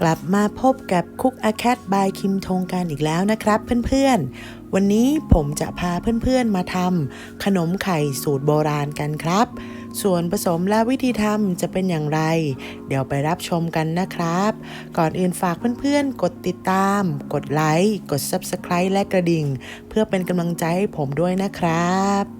กลับมาพบกับคุกอาแคทบายคิมทงกันอีกแล้วนะครับเพื่อนๆ วันนี้ผมจะพาเพื่อนๆมาทำขนมไข่สูตรโบราณกันครับ ส่วนผสมและวิธีทำจะเป็นอย่างไร เดี๋ยวไปรับชมกันนะครับ ก่อนอื่นฝากเพื่อนๆ กดติดตาม กดไลค์ กด Subscribe และกระดิ่ง เพื่อเป็นกำลังใจให้ผมด้วยนะครับ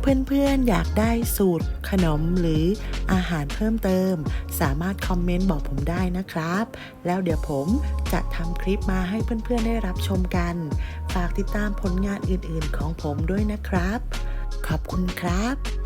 เพื่อนๆอยากได้สูตรขนมหรืออาหารเพิ่มเติม สามารถคอมเมนต์บอกผมได้นะครับ แล้วเดี๋ยวผมจะทำคลิปมาให้เพื่อนๆได้รับชมกัน ฝากติดตามผลงานอื่นๆของผมด้วยนะครับ ขอบคุณครับ